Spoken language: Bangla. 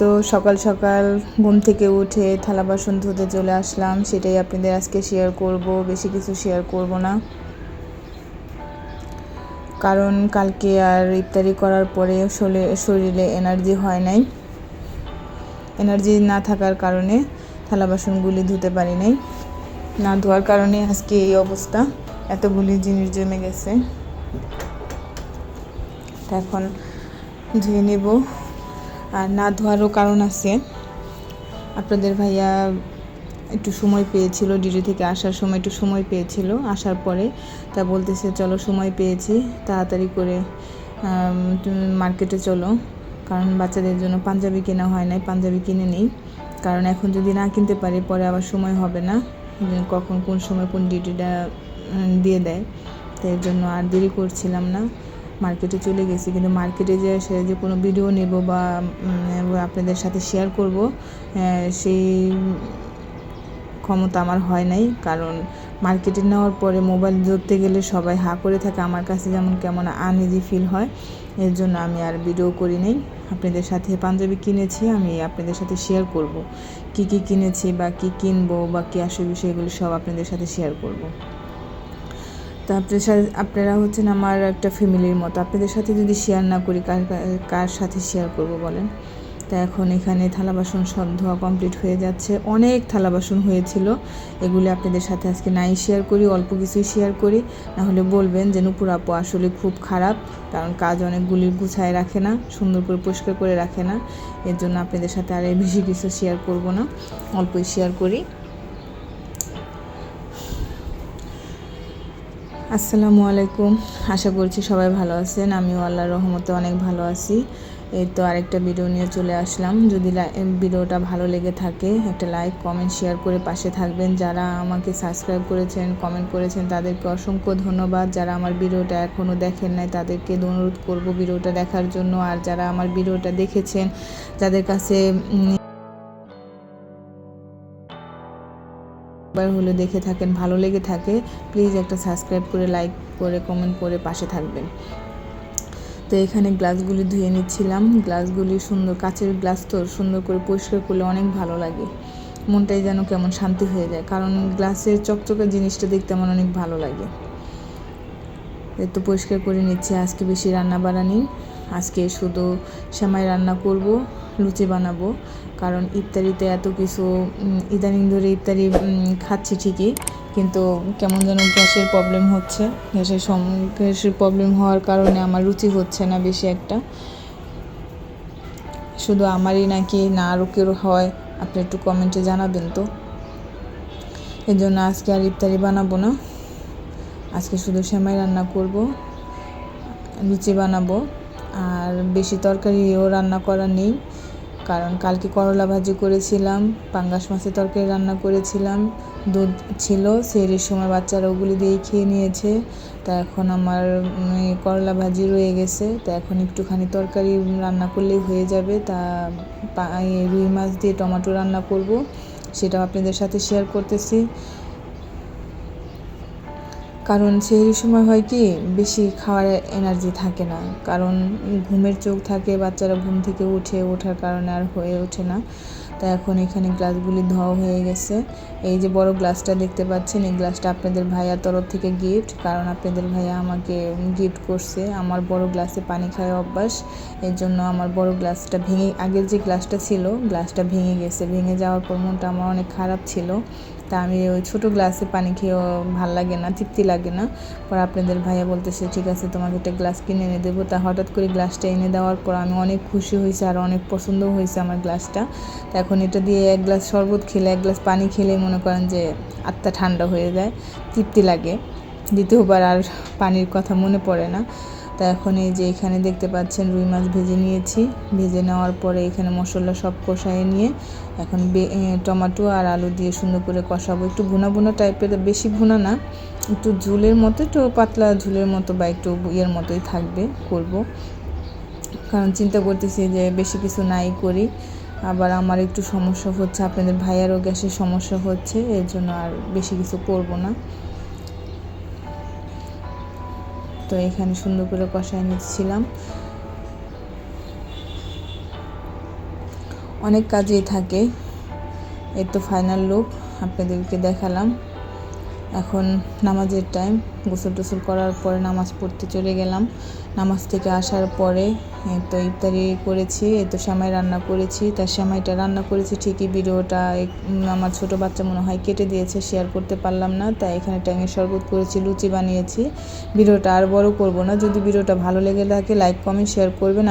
তো সকাল সকাল ঘুম থেকে উঠে থালা বাসন ধুতে চলে আসলাম। সেটাই আপনাদের আজকে শেয়ার করব। বেশি কিছু শেয়ার করব না। কারণ কালকে আর ইফতারি করার পরে শরীরে এনার্জি হয় নাই। এনার্জি না থাকার কারণে থালা বাসনগুলি ধুতে পারি নাই। না ধোয়ার কারণে আজকে এই অবস্থা। এতগুলি জিনিস জমে গেছে। এখন ধুয়ে নেব। আর না ধোয়ারও কারণ আছে। আপনাদের ভাইয়া একটু সময় পেয়েছিল ডিউটি থেকে আসার সময় একটু সময় পেয়েছিল, আসার পরে তা বলতেছে, চলো সময় পেয়েছি, তাড়াতাড়ি করে মার্কেটে চলো। কারণ বাচ্চাদের জন্য পাঞ্জাবি কেনা হয় নাই, পাঞ্জাবি কিনে নেই। কারণ এখন যদি না কিনতে পারি, পরে আবার সময় হবে না। কখন কোন সময় কোন ডিউটিটা দিয়ে দেয়। তাই জন্য আর দেরি করছিলাম না। মার্কেটে চলে গেছি, কিন্তু মার্কেটে যে সে যে কোনো ভিডিও নেব বা আপনাদের সাথে শেয়ার করব সেই ক্ষমতা আমার হয় নাই। কারণ মার্কেটে নেওয়ার পরে মোবাইল ধরতে গেলে সবাই হা করে থাকে, আমার কাছে যেমন কেমন আনইজি ফিল হয়, এর জন্য আমি আর ভিডিও করি নেই। আপনাদের সাথে পাঞ্জাবি কিনেছি, আমি আপনাদের সাথে শেয়ার করব। কি কি কিনেছি বা কি কিনবো বা কী আসবে বিষয়গুলো সব আপনাদের সাথে শেয়ার করব। তো আপনার সাথে, আপনারা হচ্ছেন আমার একটা ফ্যামিলির মতো। আপনাদের সাথে যদি শেয়ার না করি, কার কার সাথে শেয়ার করব বলেন? তা এখন এখানে থালা বাসন সব ধোয়া কমপ্লিট হয়ে যাচ্ছে। অনেক থালা বাসন হয়েছিল। এগুলি আপনাদের সাথে আজকে নাই শেয়ার করি, অল্প কিছুই শেয়ার করি। নাহলে বলবেন যে, নুপুর আপু, আসলে খুব খারাপ। কারণ কাজ অনেকগুলি গুছায় রাখে না, সুন্দর করে পরিষ্কার করে রাখে না। এর জন্য আপনাদের সাথে আর বেশি কিছু শেয়ার করব না। অল্পই শেয়ার করি। আসসালামু আলাইকুম। আশা করছি সবাই ভালো আছেন। আমিও আল্লাহর রহমতে অনেক ভালো আছি। এই তো আরেকটা ভিডিও নিয়ে চলে আসলাম। যদি ভিডিওটা ভালো লেগে থাকে, একটা লাইক কমেন্ট শেয়ার করে পাশে থাকবেন। যারা আমাকে সাবস্ক্রাইব করেছেন কমেন্ট করেছেন, তাদেরকে অসংখ্য ধন্যবাদ। যারা আমার ভিডিওটা এখনও দেখেন নাই, তাদেরকে অনুরোধ করব ভিডিওটা দেখার জন্য। আর যারা আমার ভিডিওটা দেখেছেন, যাদের কাছে একবার হলে দেখে থাকেন, ভালো লেগে থাকে প্লিজ একটা সাবস্ক্রাইব করে লাইক করে কমেন্ট করে পাশে থাকবেন। তো এখানে গ্লাসগুলি ধুয়ে নিচ্ছিলাম। গ্লাসগুলি সুন্দর, কাচের গ্লাস তো সুন্দর করে পরিষ্কার করলে অনেক ভালো লাগে। মনটাই যেন কেমন শান্তি হয়ে যায়, কারণ গ্লাসের চকচকে জিনিসটা দেখতে আমার অনেক ভালো লাগে। তো পরিষ্কার করে নিচ্ছি, আজকে বেশি রান্না বাড়ানি আজকে শুধু সেমাই রান্না করব, লুচি বানাবো, কারণ ইফতারিতে এত কিছু ইদানিং ধরে ইফতারি খাচ্ছি ঠিকই, কিন্তু কেমন যেন গ্যাসের প্রবলেম হচ্ছে। গ্যাসের সম, গ্যাসের প্রবলেম হওয়ার কারণে আমার রুচি হচ্ছে না বেশি একটা। শুধু আমারই নাকি না আরও কেউ হয়, আপনি একটু কমেন্টে জানাবেন তো। এর জন্য আজকে আর ইফতারি বানাবো না। আজকে শুধু সেমাই রান্না করব, লুচি বানাবো। আর বেশি তরকারিও রান্না করা নেই। কারণ কালকে করলা ভাজি করেছিলাম, পাঙ্গাস মাছের তরকারি রান্না করেছিলাম। দুধ ছিল সেরির সময় বাচ্চারা ওগুলি দিয়েই খেয়ে নিয়েছে। তা এখন আমার করলা ভাজি রয়ে গেছে। তা এখন একটুখানি তরকারি রান্না করলেই হয়ে যাবে। তা রুই মাছ দিয়ে টমেটো রান্না করব, সেটাও আপনাদের সাথে শেয়ার করতেছি। কারণ সেই সময় হয় কি, বেশি খাওয়ার এনার্জি থাকে না। কারণ ঘুমের চোখ থাকে, বাচ্চারা ঘুম থেকে উঠে, ওঠার কারণে আর হয়ে ওঠে না। তা এখন এখানে গ্লাসগুলি ধোয়া হয়ে গেছে। এই যে বড় গ্লাসটা দেখতে পাচ্ছেন, এই গ্লাসটা আপনাদের ভাইয়ার তরফ থেকে গিফট কারণ আপনাদের ভাইয়া আমাকে গিফট করছে। আমার বড় গ্লাসে পানি খায় অভ্যাস, এর জন্য আমার বড় গ্লাসটা ভেঙে, আগের যে গ্লাসটা ছিল, গ্লাসটা ভেঙে গেছে। ভেঙে যাওয়ার পর মনটা আমার অনেক খারাপ ছিল। তা আমি ওই ছোটো গ্লাসে পানি খেয়েও ভালো লাগে না, তৃপ্তি লাগে না। পর আপনাদের ভাইয়া বলতেছে, ঠিক আছে, তোমাকে একটা গ্লাস কিনে এনে দেবো। তা হঠাৎ করে গ্লাসটা এনে দেওয়ার পর আমি অনেক খুশি হয়েছে আর অনেক পছন্দ হয়েছে আমার গ্লাসটা। তা এখন এটা দিয়ে এক গ্লাস শরবত খেলে, এক গ্লাস পানি খেলে মনে করেন যে আত্মা ঠান্ডা হয়ে যায়, তৃপ্তি লাগে। দ্বিতীয়বার আর পানির কথা মনে পড়ে না। তা এখন এই যে এখানে দেখতে পাচ্ছেন রুই মাছ ভেজে নিয়েছি। ভেজে নেওয়ার পরে এখানে মশলা সব কষায় নিয়ে এখন টমেটো আর আলু দিয়ে সুন্দর করে কষাবো। একটু ভুনা ভুনা টাইপের, বেশি ভুনা না, একটু ঝুলের মতো, একটু পাতলা ঝুলের মতো বা একটু ইয়ের মতোই থাকবে করব। কারণ চিন্তা করতেছি যে বেশি কিছু নাই করি। আবার আমার একটু সমস্যা হচ্ছে, আপনাদের ভাইয়ারও গ্যাসের সমস্যা হচ্ছে, এর জন্য আর বেশি কিছু করব না। তো এখানে সুন্দর করে কষাই নিচ্ছিলাম। অনেক কাজেই থাকে। এই তো ফাইনাল লুক আপনাদেরকে দেখালাম। এখন নামাজের টাইম গোসল টোসল করার পরে নামাজ পড়তে চলে গেলাম। নামাজ থেকে আসার পরে তো ইফতারি করেছি এই তো রান্না করেছি। তার সেমাইটা রান্না করেছি ঠিকই, ভিডিওটা আমার ছোট বাচ্চা মনে হয় কেটে দিয়েছে শেয়ার করতে পারলাম না, তাই এখানে ট্যাঙের শরবত করেছি, লুচি বানিয়েছি। ভিডিওটা আর বড় করব না, যদি ভিডিওটা ভালো লেগে থাকে লাইক কমেন্ট শেয়ার করবেন।